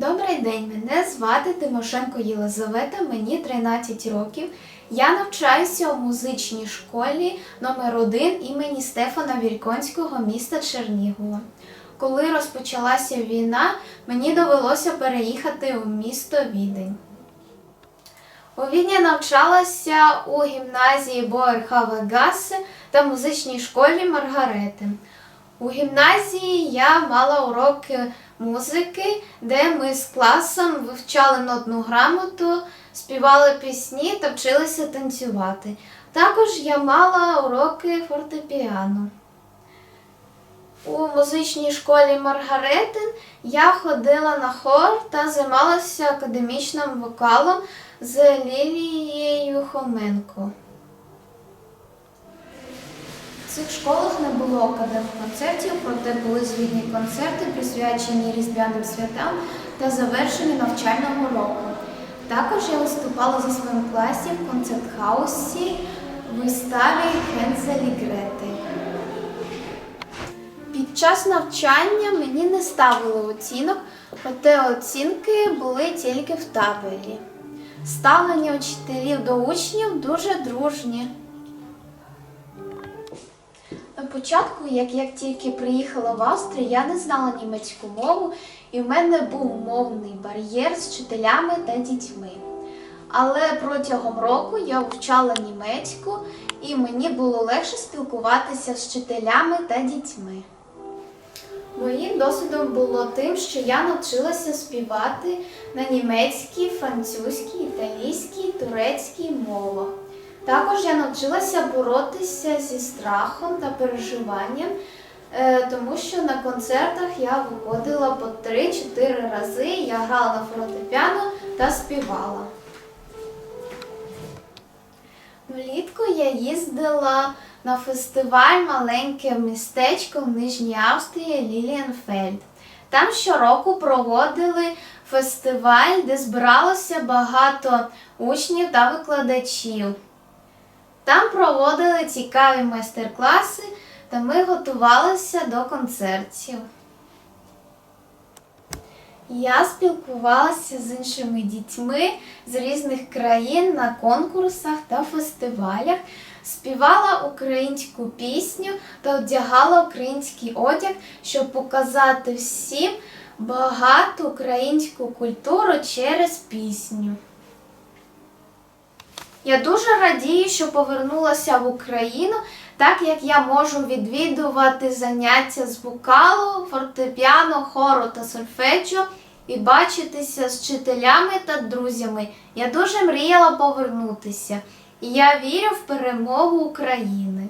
Добрий день, мене звати Тимошенко Єлизавета, мені 13 років. Я навчаюся у музичній школі номер 1 імені Стефана Вільконського міста Чернігова. Коли розпочалася війна, мені довелося переїхати у місто Відень. У Відні навчалася у гімназії Боерхава Гасе та музичній школі Маргарети. У гімназії я мала уроки музики, де ми з класом вивчали нотну грамоту, співали пісні та вчилися танцювати. Також я мала уроки фортепіано. У музичній школі Маргаретин я ходила на хор та займалася академічним вокалом з Лілією Хоменко. В цих школах не було окремих концертів, проте були звітні концерти, присвячені різдвяним святам та завершенню навчального року. Також я виступала за своїм класі в концерт-хаусі виставі Хензель і Грети. Під час навчання мені не ставили оцінок, проте оцінки були тільки в табелі. Ставлення учителів до учнів дуже дружні. На початку, як я тільки приїхала в Австрію, я не знала німецьку мову, і в мене був мовний бар'єр з вчителями та дітьми. Але протягом року я вивчала німецьку, і мені було легше спілкуватися з вчителями та дітьми. Моїм досвідом було тим, що я навчилася співати на німецькій, французькій, італійській, турецькій мовах. Також я навчилася боротися зі страхом та переживанням, е, тому що на концертах я виходила по 3-4 рази, я грала на фортепіано та співала. Влітку я їздила на фестиваль Маленьке містечко в Нижній Австрії Лілієнфельд. Там щороку проводили фестиваль, де збиралося багато учнів та викладачів. Там проводили цікаві майстер-класи, та ми готувалися до концертів. Я спілкувалася з іншими дітьми з різних країн на конкурсах та фестивалях, співала українську пісню та одягала український одяг, щоб показати всім багату українську культуру через пісню. Я дуже радію, що повернулася в Україну, так як я можу відвідувати заняття з вокалу, фортепіано, хору та сольфеджіо і бачитися з вчителями та друзями. Я дуже мріяла повернутися, і я вірю в перемогу України.